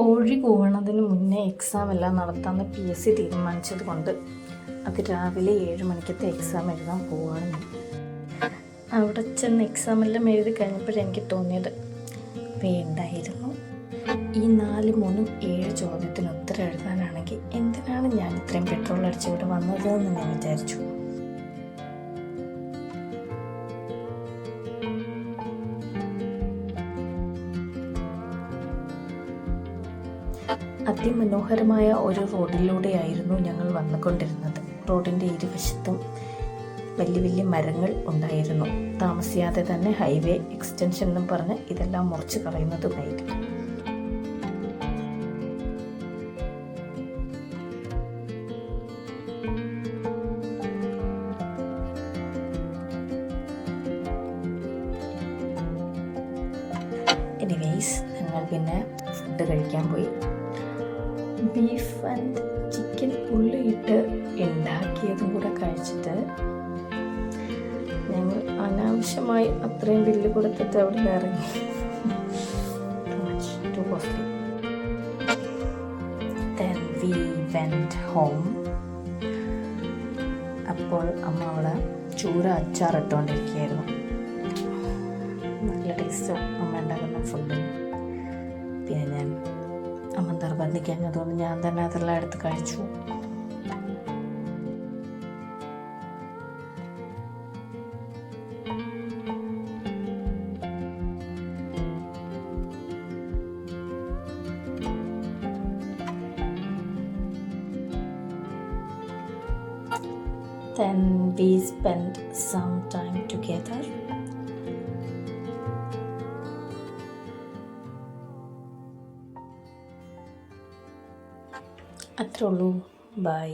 കോഴി കൂവണതിന് മുന്നേ എക്സാം എല്ലാം നടത്താമെന്ന് പി എസ് സി തീരുമാനിച്ചത് കൊണ്ട് അത് രാവിലെ ഏഴ് മണിക്കത്തെ എക്സാം എഴുതാൻ പോവാണ് അവിടെ ചെന്ന് എക്സാം എല്ലാം എഴുതി കഴിഞ്ഞപ്പോഴെനിക്ക് തോന്നിയത് വേണ്ടായിരുന്നു. ഈ നാല് മൂന്നും ഏഴ് ചോദ്യത്തിന് ഉത്തരം എഴുതാനാണെങ്കിൽ എന്തിനാണ് ഞാൻ ഇത്രയും പെട്രോൾ അടിച്ച് ഇവിടെ വന്നത് എന്ന് ഞാൻ വിചാരിച്ചു. അതിമനോഹരമായ ഒരു റോഡിലൂടെയായിരുന്നു ഞങ്ങൾ വന്നുകൊണ്ടിരുന്നത്. റോഡിന്റെ ഇരുവശത്തും വലിയ വലിയ മരങ്ങൾ ഉണ്ടായിരുന്നു. താമസിയാതെ തന്നെ ഹൈവേ എക്സ്റ്റൻഷൻ എന്നും പറഞ്ഞ് ഇതെല്ലാം മുറിച്ച് കളയുന്നതുമായിരിക്കും. എനിവേസ് ഞങ്ങൾ പിന്നെ ഫുഡ് കഴിക്കാൻ പോയി. ബീഫ് ആൻഡ് ചിക്കൻ ഉള്ളിയിട്ട് ഉണ്ടാക്കിയതും കൂടെ കഴിച്ചിട്ട് ഞങ്ങൾ അനാവശ്യമായി അത്രയും ബില്ല് കൊടുത്തിട്ട് അവിടെ നിന്ന് ഇറങ്ങി. അപ്പോൾ അമ്മ അവിടെ ചൂര അച്ചാർ ഇട്ടുകൊണ്ടിരിക്കുകയായിരുന്നു. നല്ല ടേസ്റ്റ് അമ്മ ഉണ്ടാക്കുന്ന ഫുഡ് പിന്നെ ഞാൻ അമ്മ നിർബന്ധിക്കാഞ്ഞതുകൊണ്ട് ഞാൻ തന്നെ അതെല്ലാം എടുത്ത് കഴിച്ചു Then we spent some time together. അത്രേ ഉള്ളൂ. ബൈ